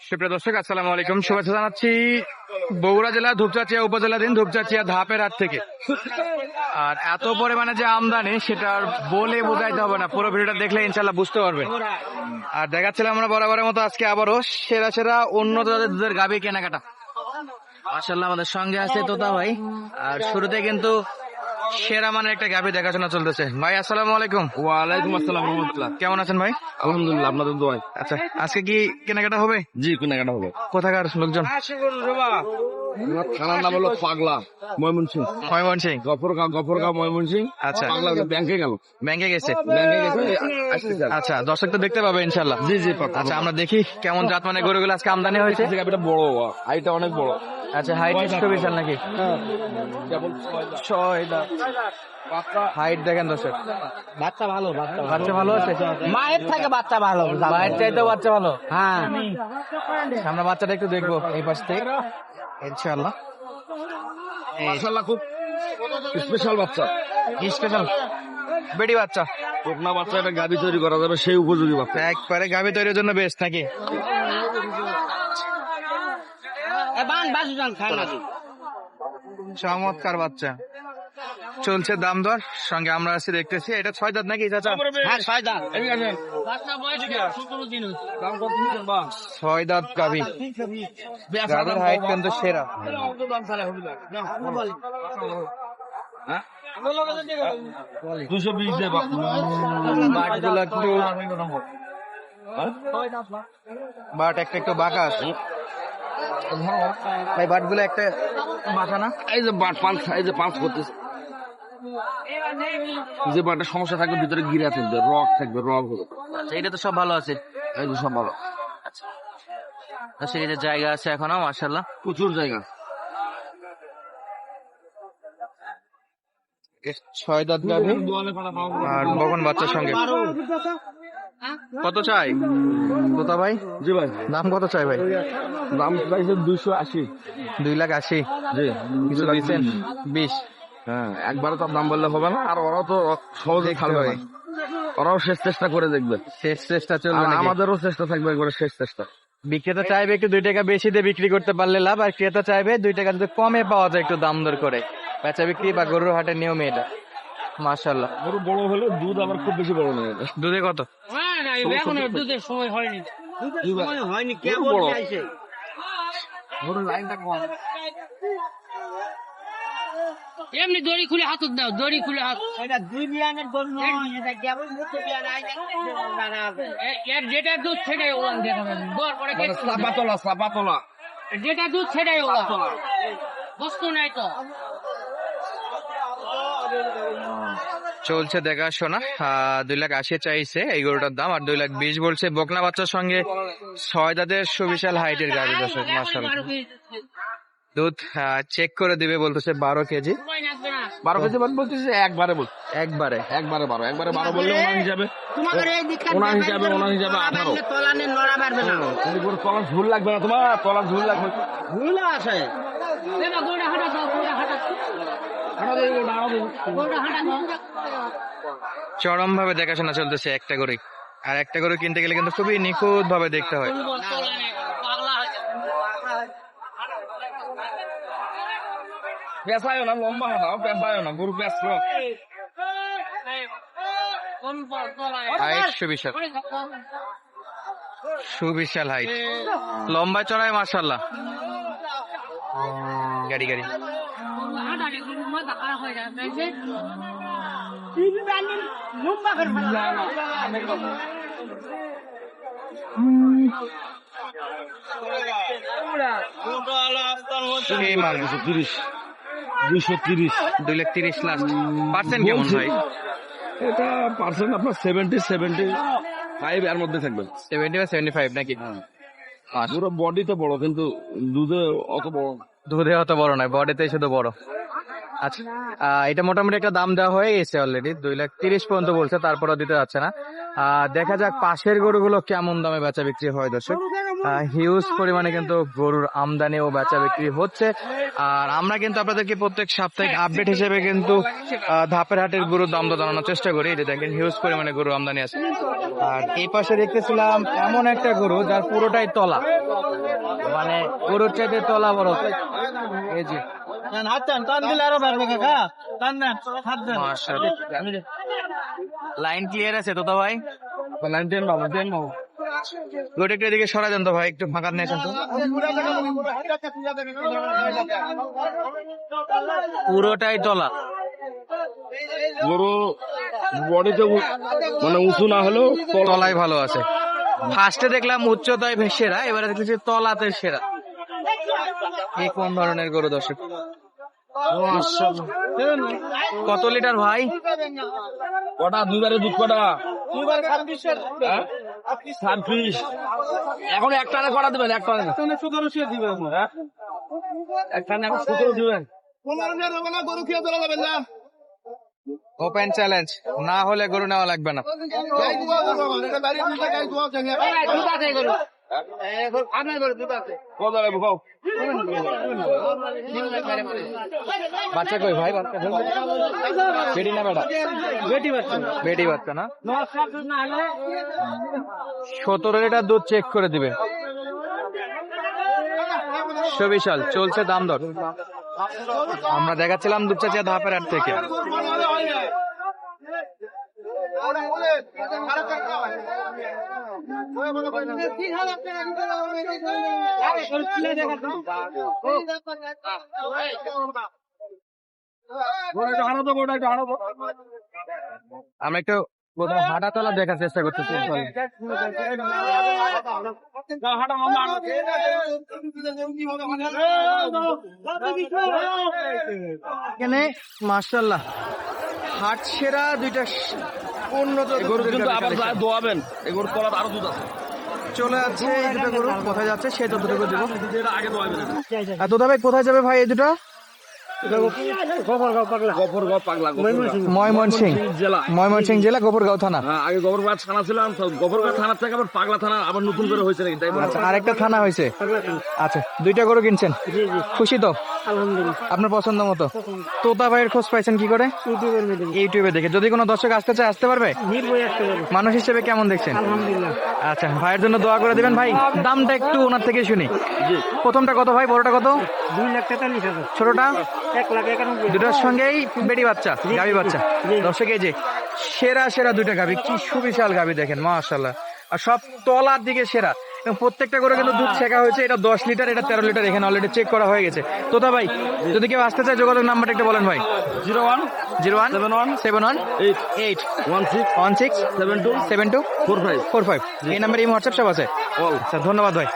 সুপ্রিয় দর্শক আসসালামু আলাইকুম। শুভেচ্ছা জানাচ্ছি বগুড়া জেলা ধূপচাচিয়া উপজেলাধীন ধূপচাচিয়া ধাপের হাত থেকে। আর এত পরিমাণে যে আমদানি সেটা বলে বোঝাইতে হবে না। পুরো ভিডিওটা দেখলে ইনশাল্লাহ বুঝতে পারবেন। আর দেখাচ্ছিলাম আমরা বরাবরের মতো আজকে আবারও সেরা সেরা উন্নত জাতের দুধের গাভী কেনাকাটা। মাসাল্লাহ আমাদের সঙ্গে আছে তোতা ভাই। আর শুরুতে কিন্তু সেরা মানের একটা গাভী দেখাশোনা চলতেছে। ভাই আসসালামু আলাইকুম। ওয়ালাইকুম আসসালাম রহমতুল্লাহ। কেমন আছেন ভাই? আলহামদুলিল্লাহ আপনাদের দোয়ায়। আচ্ছা আজকে কি কেনাকাটা হবে? জি কেনাকাটা হবে। কোথাকার লোকজন? থানার নাম হলো পাগলা ময়মনসিং। ময়মনসিং। গফরগাঁও গফরগাঁও ময়মনসিং। আচ্ছা। পাগলা ব্যাংকে গেল। ব্যাংকে গেছে? ব্যাংকে গেছে আচ্ছা দর্শক তো দেখতে পাবে ইনশাল্লাহ জি জি আচ্ছা আমরা দেখি কেমন জাত মানে গরুগুলো আজকে আমদানি হয়েছে। বড় হাইটা অনেক বড়। আচ্ছা হাইট একটু বিশাল নাকি? ছয় দাঁত। হাইট দেখেন দর্শক। বাচ্চা ভালো বাচ্চা বাচ্চা ভালো আছে? মায়ের থেকে বাচ্চা ভালো মায়ের চাইতেও বাচ্চা ভালো? হ্যাঁ। আমরা বাচ্চাটা একটু দেখব এই পাশ থেকে। ইনশাল্লাহ মাশাআল্লাহ খুব স্পেশাল বাচ্চা। স্পেশাল বেডি বাচ্চা। টোকনা বাচ্চা একটা তৈরি করা যাবে সেই উপযোগী বাচ্চা। একবারে গাভী তৈরির জন্য বেস্ট নাকি বান বাসু যান খান না চমৎকার বাচ্চা। চলছে দাম দর সঙ্গে আমরা আছি দেখতেছি। এটা ছয় দাঁত নাকি চাচা? হ্যাঁ ছয় দাঁত। এদিকে আসেন। দাম কত নিচ্ছেন বা? ছয় দাঁত গাভী। গাভীর হাইট কিন্তু সেরা। হ্যাঁ? দুশো বিশ দেবা বাট একটা একটু বাঁকা আছে। ভাই বাটগুলো একটা বাঁকা না? এই যে বাট পাঁচ এই যে পাঁচ করতেছে। যে বাটের সমস্যা থাকবে ভিতরে গিরা থাকবে রক থাকবে রক হবে আচ্ছা, এটা তো সব ভালো আছে। এই সব ভালো। সেক্ষেত্রে জায়গা আছে এখনও মার্শাল্লাহ প্রচুর জায়গা। ছয় দাঁত গাভী আর বগন বাচ্চার সঙ্গে। কত চাই? তোতা ভাই? জি ভাই। দাম কত চাই ভাই? দাম চাইছে দুইশো আশি। দুই লাখ আশি? জি কিছু দিচ্ছেন? বিশ। হ্যাঁ একবারে তো দাম বললে হবে না আর ওরাও তো সহজে খাবে। না। ওরাও শেষ চেষ্টা করে দেখবে। শেষ চেষ্টা চলবে আমাদেরও চেষ্টা থাকবে একবারে শেষ চেষ্টা। বিক্রেতা চাইবে একটু দুই টাকা বেশি দিয়ে বিক্রি করতে পারলে লাভ আর ক্রেতা চাইবে দুই টাকা যদি কমে পাওয়া যায় একটু দাম দর করে। বেচা বিক্রি বা গরুর হাটের নিয়মে এটা। মাশাল্লাহ গরু বড় হলে দুধ আবার খুব বেশি বড় নয়। দুধে কত? না এখন দুধের সময় হয়নি। সময় হয়নি কে গরু বড়। বলছে গরুর লাইনটা কম। এমনি দড়ি খুলে হাত দাও দড়ি খুলে হাত এটা দুই বিয়ানের গরু নয় এটা কেবল মুখে বিয়ান আইনে এর যেটা দুধ সেটাই ওলান দেখাবেন দর পরে মানে সাপাতলা সাপাতলা যেটা দুধ সেটাই ওলান বস্তু নাই তো। চলছে দেখাশোনা। দুই লাখ আশি চাইছে এই গরুটার দাম আর দুই লাখ বিশ বলছে বকনা বাচ্চার সঙ্গে ছয় দাদের সুবিশাল হাইটের গাড়ি দর্শক মাশাল্লাহ দুধ চেক করে দিবে বলতেছে বারো কেজি। বারো কেজি বাদ বলতেছে একবারে বল। একবারে। একবারে বারো একবারে বারো বললে ওনার হিসাবে ওনার হিসাবে ওনার হিসাবে আঠারো। তলার ঝুল লাগবে না তোমার তলার ঝুল লাগবে। ভুল আছে। চরম ভাবে দেখাশোনা চলতেছে একটা করে আর একটা করে কিনতে গেলে কিন্তু খুবই নিখুঁত ভাবে দেখতে হয়। পেঁচায়ও না, লম্বা হাঁটাও পেঁচায়ও না, গরু পেঁচ হাইট সুবিশাল। সুবিশাল হাইট লম্বা চড়াই মার্শাল্লাহ গাড়ি গাড়ি। হয়ে দুশো তিরিশ দুই লাখ তিরিশ লাস্ট পার্সেন্ট কেমন ভাই এটা পার্সেন্ট আপনার সেভেন্টি সেভেন্টি ফাইভ এর মধ্যে থাকবে। সেভেন্টি বা সেভেন্টি ফাইভ নাকি? পুরো বডি তো বড় কিন্তু দুধে অত বড় দুধে অত বড় নয় বডিতে শুধু বড়। আচ্ছা এটা মোটামুটি একটা দাম দেওয়া হয়ে গেছে অলরেডি দুই লাখ তিরিশ পর্যন্ত বলছে তারপরে দিতে যাচ্ছে না। দেখা যাক পাশের গরুগুলো কেমন দামে বেচা বিক্রি হয়, দর্শক। হিউজ পরিমাণে কিন্তু গরুর আমদানি ও বেচা বিক্রি হচ্ছে। আর আমরা কিন্তু আপনাদেরকে প্রত্যেক সাপ্তাহিক আপডেট হিসেবে কিন্তু ধাপের হাটের গরুর দাম জানানোর চেষ্টা করি। যে দেখেন হিউজ পরিমাণে গরুর আমদানি আছে। আর এই পাশে দেখতেছিলাম এমন একটা গরু, যার পুরোটাই তলা। মানে গরুর চাইতে তলা বড়। এই যে মাশাআল্লাহ। লাইন ক্লিয়ার আছে তো ভাই? লাইন টেন বাবু টেন বাবু একটু এদিকে সরা দেন তো ভাই একটু ফাঁকা আসেন তো। পুরোটাই তলা। গরু বডিতে মানে উঁচু না হলেও তলা তলায় ভালো আছে। ফার্স্টে দেখলাম উচ্চতায় সেরা এবারে দেখতেছি তলাতে সেরা। এই কোন ধরনের গরু দর্শক কত লিটার ভাই কটা দুইবারে দুধ কটা হ্যাঁ? ছাব্বিশ এখন একটা না কটা দিবেন একটা সতেরো দিবেন হ্যাঁ? একটা না এখন সতেরো দিবেন ওপেন চ্যালেঞ্জ না হলে গরু নেওয়া লাগবে না? বাচ্চা কই ভাই? বাচ্চা বেটি না বেটা? বেটি বাচ্চা। বেটি বাচ্চা না? সতেরো লিটার দুধ চেক করে দিবে। সুবিশাল চলছে দাম দর। আমরা দেখাচ্ছিলাম দুপচাচিয়া ধাপের হাট থেকে। ওটা একটু কোথাও হাঁটা চলা দেখার চেষ্টা করতেছি যাও, হাঁটো, মামা, হাঁটো। এখানে মার্শাল্লাহ হাট সেরা দুইটা গরু কিন্তু আবার দোয়াবেন। এই গরু তলাত আরও দুধ আছে। চলে যাচ্ছে এই দুটো গরু কোথায় যাচ্ছে সেই ততটুকু দিব। যেটা আগে দোয়াবেন আর তোদা ভাই কোথায় যাবে ভাই এই দুটো? গোবর গাও পাগলা। গফরগাঁও পাগলা গফরগাঁও। ময়মনসিং জেলা। ময়মনসিং জেলা গোপরগাঁও থানা। হ্যাঁ আগে গফরগাঁও থানা ছিলাম তো গফরগাঁও থানা থেকে আবার পাগলা থানা আবার নতুন করে হয়েছে নাকি? আচ্ছা আরেকটা থানা হয়েছে। আচ্ছা দুইটা গরু কিনছেন? জি জি। খুশি তো? আলহামদুলিল্লাহ। আপনার পছন্দ মতো? তোতা ভাইয়ের খোঁজ পাইছেন কি করে? ইউটিউবে দেখে। যদি কোনো দর্শক আসতে চায় আসতে পারবে? মানুষ হিসেবে কেমন দেখছেন? আচ্ছা ভাইয়ের জন্য দোয়া করে দিবেন। ভাই দামটা একটু ওনার থেকে শুনি। প্রথমটা কত ভাই? বড়টা কত? দুই লাখ তেতাল্লিশ হাজার। ছোটটা? এক লাখ দুটার সঙ্গেই বেটি বাচ্চা গাবি বাচ্চা। দর্শক এই যে সেরা সেরা দুইটা গাবি কি সুবিশাল গাবি দেখেন মাশাল্লাহ আর সব তলার দিকে সেরা। প্রত্যেকটা করে কিন্তু দুধ শেখা হয়েছে এটা দশ লিটার এটা তেরো লিটার এখানে অলরেডি চেক করা হয়ে গেছে। তোতা ভাই যদি কেউ আসতে চায় যোগাযোগ নাম্বারটা একটু বলেন ভাই। Zero one zero one seven one seven one eight eight one six one six seven two seven two four five. Four five. এই নাম্বারে এই হোয়াটসঅ্যাপ সব আছে? ও আচ্ছা ধন্যবাদ ভাই।